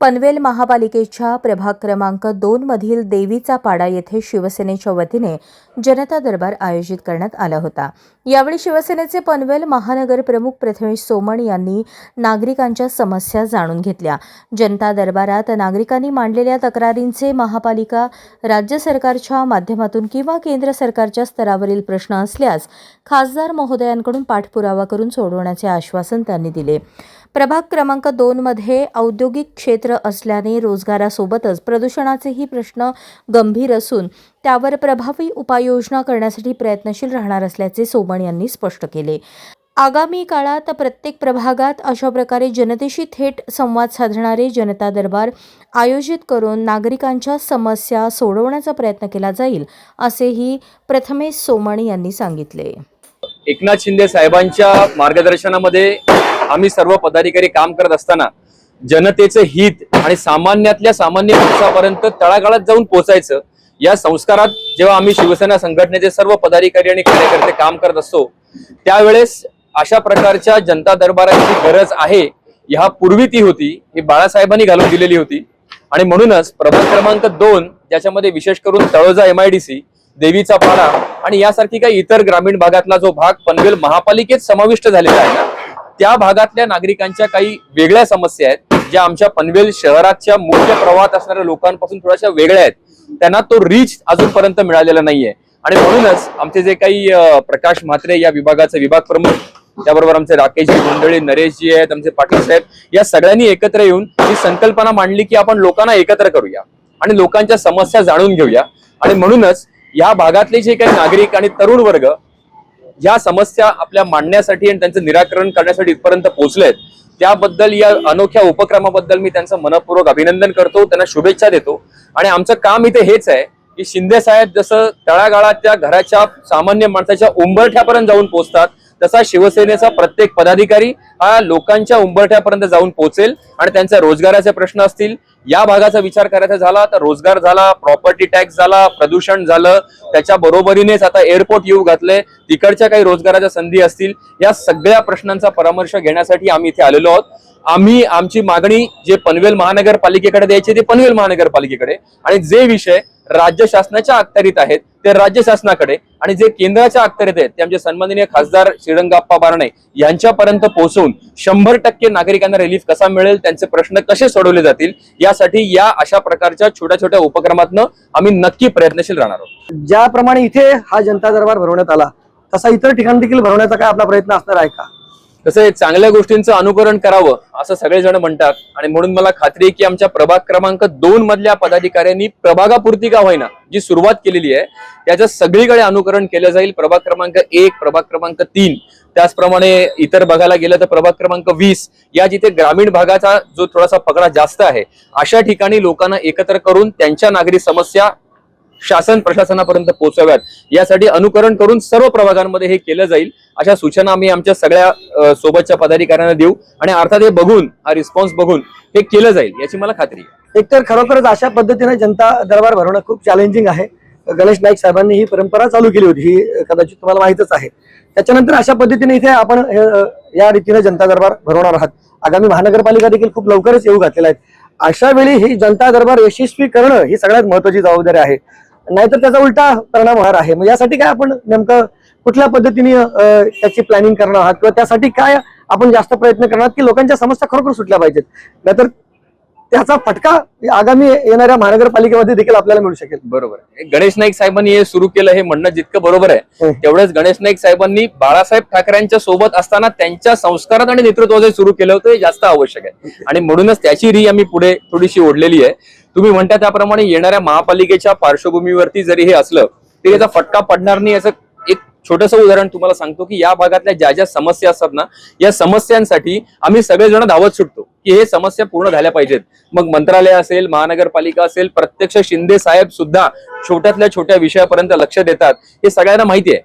पनवेल महापालिकेच्या प्रभाग क्रमांक दोन मधील देवीचा पाडा येथे शिवसेनेच्या वतीने जनता दरबार आयोजित करण्यात आला होता. यावेळी शिवसेनेचे पनवेल महानगर प्रमुख प्रथमेश सोमण यांनी नागरिकांच्या समस्या जाणून घेतल्या. जनता दरबारात नागरिकांनी मांडलेल्या तक्रारींचे महापालिका राज्य सरकारच्या माध्यमातून किंवा केंद्र सरकारच्या स्तरावरील प्रश्न असल्यास खासदार महोदयांकडून पाठपुरावा करून सोडवण्याचे आश्वासन त्यांनी दिले. प्रभाग क्रमांक दोनमध्ये औद्योगिक क्षेत्र असल्याने रोजगारासोबतच प्रदूषणाचेही प्रश्न गंभीर असून त्यावर प्रभावी उपाययोजना करण्यासाठी प्रयत्नशील राहणार असल्याचे सोमण यांनी स्पष्ट केले. आगामी काळात प्रत्येक प्रभागात अशा प्रकारे जनतेशी थेट संवाद साधणारे जनता दरबार आयोजित करून नागरिकांच्या समस्या सोडवण्याचा प्रयत्न केला जाईल असेही प्रथमेश सोमण यांनी सांगितले. एकनाथ शिंदे साहेबांच्या मार्गदर्शनामध्ये आम्ही सर्व पदाधिकारी काम करत असताना जनतेचं हित आणि सामान्यातल्या सामान्य माणसापर्यंत तळागाळात जाऊन पोहोचायचं या संस्कारात जेव्हा आम्ही शिवसेना संघटनेचे सर्व पदाधिकारी आणि कार्यकर्ते काम करत असतो त्यावेळेस अशा प्रकारच्या जनता दरबाराची गरज आहे ह्या पूर्वी ती होती ही बाळासाहेबांनी घालून दिलेली होती. आणि म्हणूनच प्रभाग क्रमांक दोन ज्याच्यामध्ये विशेष करून तळोजा एमआयडीसी देवीचा पाडा आणि यासारखी काही इतर ग्रामीण भागातला जो भाग पनवेल महापालिकेत समाविष्ट झालेला आहे ना त्या भागातल्या नागरिकांच्या काही वेगळ्या समस्या आहेत. ज्या आमच्या पनवेल शहराच्या मुख्य प्रवाहात असणाऱ्या लोकांपासून थोड्याशा वेगळ्या आहेत त्यांना तो रीच अजूनपर्यंत मिळालेला नाहीये. आणि म्हणूनच आमचे जे काही प्रकाश म्हात्रे या विभागाचे विभाग प्रमुख त्याबरोबर आमचे राकेशजी मंडळी नरेशजी आहेत आमचे पाटील साहेब या सगळ्यांनी एकत्र येऊन ही संकल्पना मांडली की आपण लोकांना एकत्र करूया आणि लोकांच्या समस्या जाणून घेऊया. आणि म्हणूनच या भागातले जे काही नागरिक आणि तरुण वर्ग या समस्या आपल्या मांडण्यासाठी आणि त्यांचं निराकरण करण्यासाठी इथपर्यंत पोहोचलेत त्याबद्दल या अनोख्या उपक्रमाबद्दल मी त्यांचं मनपूर्वक अभिनंदन करतो त्यांना शुभेच्छा देतो. आणि आमचं काम इथे हेच आहे की शिंदे साहेब जसं तळागाळाच्या घराच्या सामान्य माणसाच्या उंबरठ्यापर्यंत जाऊन पोहोचतात तसा शिवसेनेचा प्रत्येक पदाधिकारी हा लोकांच्या उंबरठ्यापर्यंत जाऊन पोहोचेल आणि त्यांचा रोजगाराचे प्रश्न असतील. या भागाचा विचार करायचा झाला तर रोजगार झाला प्रॉपर्टी टॅक्स झाला प्रदूषण झालं. त्याच्या बरोबरीनेच आता एअरपोर्ट येऊ घातले. तिकडच्या काही रोजगाराच्या संधी असतील. या सगळ्या प्रश्नांचा परामर्श घेण्यासाठी आम्ही इथे आलेलो आहोत. आम्ही आमची मागणी जे पनवेल महानगरपालिकेकडे द्यायची ते पनवेल महानगरपालिकेकडे. आणि जे विषय राज्य शासनाच्या अखत्यारीत आहेत ते राज्य शासनाकडे. आणि जे केंद्राच्या अखत्यारीत आहेत ते आमचे सन्माननीय खासदार श्रीरंगाप्पा बारणे यांच्यापर्यंत पोहोचवून शंभर टक्के नागरिकांना रिलीफ कसा मिळेल त्यांचे प्रश्न कसे सोडवले जातील यासाठी या अशा प्रकारच्या छोट्या छोट्या उपक्रमातनं आम्ही नक्की प्रयत्नशील राहणार आहोत. ज्याप्रमाणे इथे हा जनता दरबार भरवण्यात आला तसा इतर ठिकाणी देखील भरवण्याचा काय आपला प्रयत्न असणार आहे का? तसं हे चांगल्या गोष्टींचं अनुकरण करावं असं सगळेजण म्हणतात. आणि म्हणून मला खात्री आहे की आमच्या प्रभाग क्रमांक दोन मधल्या पदाधिकाऱ्यांनी प्रभागापुरती का होईना जी सुरुवात केलेली आहे त्याचं सगळीकडे अनुकरण केलं जाईल. प्रभाग क्रमांक एक प्रभाग क्रमांक तीन. त्याचप्रमाणे इतर बघायला गेलं तर प्रभाग क्रमांक वीस. या जिथे ग्रामीण भागाचा जो थोडासा पकडा जास्त आहे अशा ठिकाणी लोकांना एकत्र करून त्यांच्या नागरी समस्या शासन प्रशासनापर्यंत पोहोचाव्यात. यासाठी अनुकरण करून सर्व प्रभागांमध्ये हे केलं जाईल. अशा सूचना आम्ही आमच्या सगळ्या सोबतच्या पदाधिकाऱ्यांना देऊ आणि अर्थात हे बघून हा रिस्पॉन्स बघून हे केलं जाईल याची मला खात्री आहे. एकतर खरोखरच अशा पद्धतीने जनता दरबार भरवणं खूप चॅलेंजिंग आहे. गणेश नाईक साहेबांनी ही परंपरा चालू केली होती ही कदाचित तुम्हाला माहितच आहे. त्याच्यानंतर अशा पद्धतीने इथे आपण या रीतीने जनता दरबार भरवणार आहात. आगामी महानगरपालिका देखील खूप लवकरच येऊ घातलेल्या आहेत. अशा वेळी ही जनता दरबार यशस्वी करणं ही सगळ्यात महत्वाची जबाबदारी आहे. नाहीतर त्याचा उलटा परिणाम होणार आहे. मग यासाठी काय आपण नेमकं कुठल्या पद्धतीने त्याची प्लॅनिंग करणार आहात? किंवा त्यासाठी काय आपण जास्त प्रयत्न करणार की लोकांच्या समस्या खरोखर सुटल्या पाहिजेत? नाहीतर त्याचा फटका आगामी येणाऱ्या महानगरपालिकेमध्ये देखील आपल्याला मिळू शकेल. बरोबर. आहे गणेश नाईक साहेबांनी हे सुरू केलं हे म्हणणं जितकं बरोबर आहे. तेवढंच गणेश नाईक साहेबांनी बाळासाहेब ठाकरेंच्या सोबत असताना त्यांच्या संस्कारात आणि नेतृत्व जे सुरू केलं होतं हे जास्त आवश्यक आहे. आणि म्हणूनच त्याची री आम्ही पुढे थोडीशी ओढलेली आहे. तुम्ही म्हणता त्याप्रमाणे येणाऱ्या महापालिकेच्या पार्श्वभूमीवरती जरी हे असलं तरी याचा फटका पडणार नाही याचं एक छोटस उदाहरण तुम्हाला सांगतो की या भागातल्या ज्या ज्या समस्या असतात ना या समस्यांसाठी आम्ही सगळेजण धावत सुटतो की हे समस्या पूर्ण झाल्या पाहिजेत. मग मंत्रालय असेल महानगरपालिका असेल प्रत्यक्ष शिंदे साहेब सुद्धा छोट्यातल्या छोट्या विषयापर्यंत लक्ष देतात. हे सगळ्यांना माहिती आहे.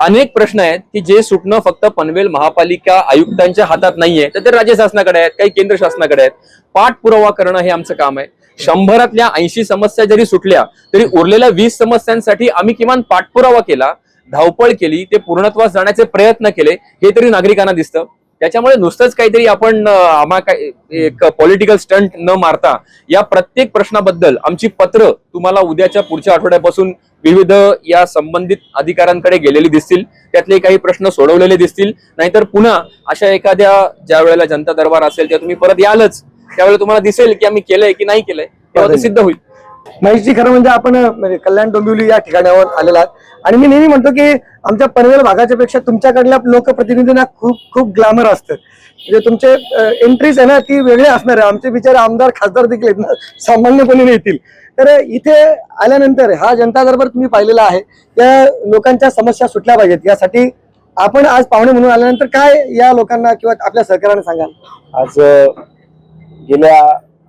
अनेक प्रश्न आहेत की जे सुटणं फक्त पनवेल महापालिका आयुक्तांच्या हातात नाहीये तर ते राज्य शासनाकडे आहेत काही केंद्र शासनाकडे आहेत. पाठपुरावा करणं हे आमचं काम आहे. शंभरातल्या ऐंशी समस्या जरी सुटल्या तरी उरलेल्या वीस समस्यांसाठी आम्ही किमान पाठपुरावा केला धावपळ केली ते पूर्णत्वास जाण्याचे प्रयत्न केले हे तरी नागरिकांना दिसतं. त्याच्यामुळे नुसतंच काहीतरी आपण आम्हा काय एक पॉलिटिकल स्टंट न मारता या प्रत्येक प्रश्नाबद्दल आमची पत्र तुम्हाला उद्याच्या पुढच्या आठवड्यापासून विविध या संबंधित अधिकाऱ्यांकडे गेलेली दिसतील. त्यातले काही प्रश्न सोडवलेले दिसतील. नाहीतर पुन्हा अशा एखाद्या ज्या वेळेला जनता दरबार असेल तेव्हा तुम्ही परत यालच. त्यावेळेला तुम्हाला दिसेल की आम्ही केलंय की नाही केलंय तेव्हा ते सिद्ध होईल. महेशजी खरं म्हणजे आपण म्हणजे कल्याण डोंबिवली या ठिकाणावर आलेला आहात. आणि मी नेहमी म्हणतो की आमच्या पनवेल भागाच्या पेक्षा तुमच्याकडल्या लोकप्रतिनिधींना खूप खूप ग्लॅमर असतं. म्हणजे तुमचे एंट्रीज आहे ना ती वेगळे असणार आहे. आमचे बिचारे आमदार खासदार देखील आहेत ना सामान्यपणे येतील तर इथे आल्यानंतर हा जनता दरबार तुम्ही पाहिलेला आहे. त्या लोकांच्या समस्या सुटल्या पाहिजेत. यासाठी आपण आज पाहुणे म्हणून आल्यानंतर काय या लोकांना किंवा आपल्या सरकारने सांगाल? आज गेल्या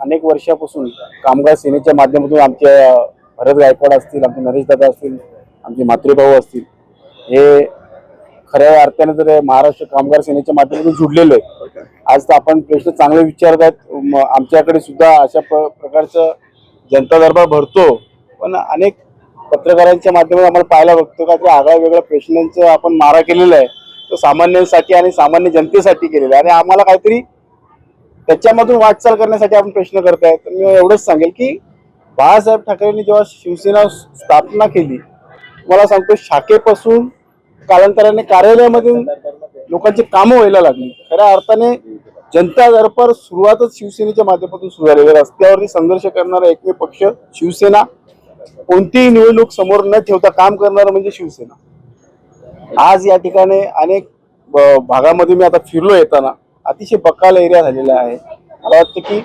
अनेक वर्षापासून कामगार सेनेच्या माध्यमातून आमचे अ, भरत गायकवाड असतील आमचे नरेश दादा असतील आमचे मातृभाऊ असतील हे खऱ्या अर्थाने तर महाराष्ट्र कामगार सेनेच्या माध्यमातून जुडलेलो आहे आज तर आपण प्रश्न चांगले विचारत आहेत आमच्याकडे सुद्धा अशा प्र प्रकारचं जनता दरबार भरतो पण अनेक पत्रकारांच्या माध्यमातून आम्हाला पाहायला बघतो का ते आगळ्या वेगळ्या प्रश्नांचं आपण मारा केलेला आहे तो सामान्यांसाठी आणि सामान्य जनतेसाठी केलेला आहे. आणि आम्हाला काहीतरी त्याच्यामधून वाटचाल करण्यासाठी आपण प्रश्न करताय. तर मी एवढंच सांगेल की बाळासाहेब ठाकरेंनी जेव्हा शिवसेना स्थापना केली मला सांगतो शाखेपासून कालांतराने कार्यालयामधून लोकांची कामं व्हायला लागली. खऱ्या अर्थाने जनता दरबार सुरुवातच शिवसेनेच्या माध्यमातून सुरू झाली रस्त्यावरती संघर्ष करणारा एकमेव पक्ष शिवसेना. कोणतीही निवडणूक समोर न ठेवता काम करणारं म्हणजे शिवसेना. आज या ठिकाणी अनेक भागामध्ये मी आता फिरलो येताना. अतिशय बकाल एरिया झालेला आहे. मला वाटतं की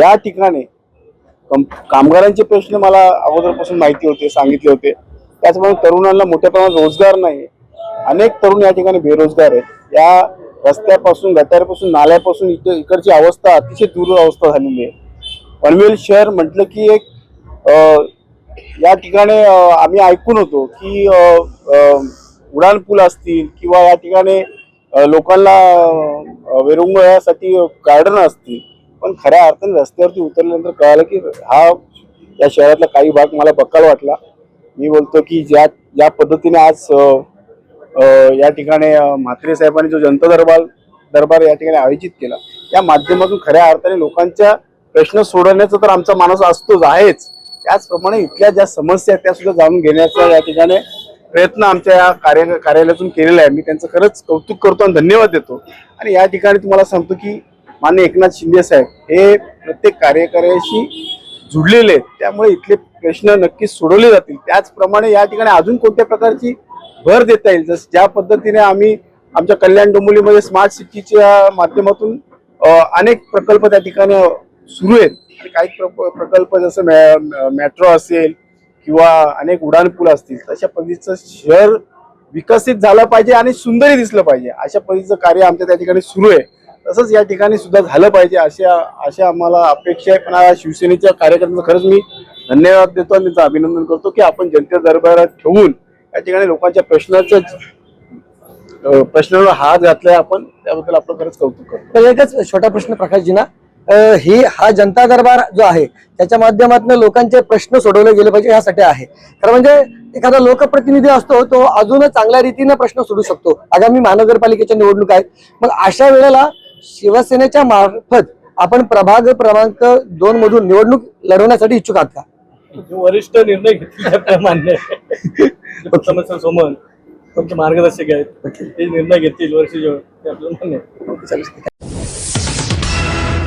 या ठिकाणी कामगारांचे प्रश्न मला अगोदरपासून माहिती होते सांगितले होते. त्याचप्रमाणे तरुणांना मोठ्या प्रमाणात रोजगार नाही. अनेक तरुण या ठिकाणी बेरोजगार आहेत. या रस्त्यापासून गटारपासून नाल्यापासून इथे इकडची अवस्था अतिशय दूर अवस्था झालेली आहे. पनवेल शहर म्हटलं की एक या ठिकाणी आम्ही ऐकून होतो की अ, पूल असतील किंवा या ठिकाणी लोकांना विरंगुळ्यासाठी गार्डन असतील. पण खऱ्या अर्थाने रस्त्यावरती उतरल्यानंतर कळालं की हा या शहरातला काही भाग मला बक्काल वाटला. मी बोलतो की ज्या ज्या पद्धतीने आज या ठिकाणी म्हात्रे साहेबांनी जो जनता दरबार दरबार या ठिकाणी आयोजित केला या माध्यमातून खऱ्या अर्थाने लोकांच्या प्रश्न सोडवण्याचा तर आमचा माणूस असतोच आहेच. त्याचप्रमाणे इथल्या ज्या समस्या आहेत त्या सुद्धा जाणून घेण्याचा या ठिकाणी प्रयत्न आमच्या या कार्य कार्यालयातून केलेला आहे. मी त्यांचं खरंच कौतुक करतो आणि धन्यवाद देतो. आणि या ठिकाणी तुम्हाला सांगतो की मान्य एकनाथ शिंदे साहेब हे प्रत्येक कार्यकार्याशी जुडलेले आहेत. त्यामुळे इथले प्रश्न नक्कीच सोडवले जातील. त्याचप्रमाणे या ठिकाणी अजून कोणत्या प्रकारची भर देता येईल? जसं ज्या पद्धतीने आम्ही आमच्या कल्याण डोंबिवलीमध्ये स्मार्ट सिटीच्या माध्यमातून अनेक प्रकल्प त्या ठिकाणी सुरू आहेत. आणि काही प्रकल्प जसं मॅ- मेट्रो असेल किंवा अनेक उड्डाण पूल असतील तशा पद्धतीचं शहर विकसित झालं पाहिजे आणि सुंदरही दिसलं पाहिजे. अशा पद्धतीचं कार्य आमच्या त्या ठिकाणी सुरू आहे. तसंच या ठिकाणी सुद्धा झालं पाहिजे अशा अशा आम्हाला अपेक्षा आहे. पण शिवसेनेच्या कार्यकर्त्यांचं खरंच मी धन्यवाद देतो आणि त्यांचं अभिनंदन करतो की आपण जनते दरबारात ठेवून या ठिकाणी लोकांच्या प्रश्नाचं प्रश्नाला हात घातलाय आपण. त्याबद्दल आपलं खरंच कौतुक करतो. तर एकच छोटा प्रश्न प्रकाशजीना ही हा जनता दरबार जो आहे त्याच्या माध्यमातून लोकांचे प्रश्न सोडवले गेले पाहिजे यासाठी आहे. खरं म्हणजे एखादा लोकप्रतिनिधी असतो तो अजून चांगल्या रीतीने प्रश्न सोडू शकतो. आगामी महानगरपालिकेच्या निवडणूक आहेत. मग अशा वेळेला शिवसेनेच्या मार्फत आपण प्रभाग क्रमांक दोन मधून निवडणूक लढवण्यासाठी इच्छुक आहात का? वरिष्ठ निर्णय घेतले आपल्या मान्य आहे. जे समस्या समोर तुमचे मार्गदर्शक आहेत. ते निर्णय घेतील वर्षी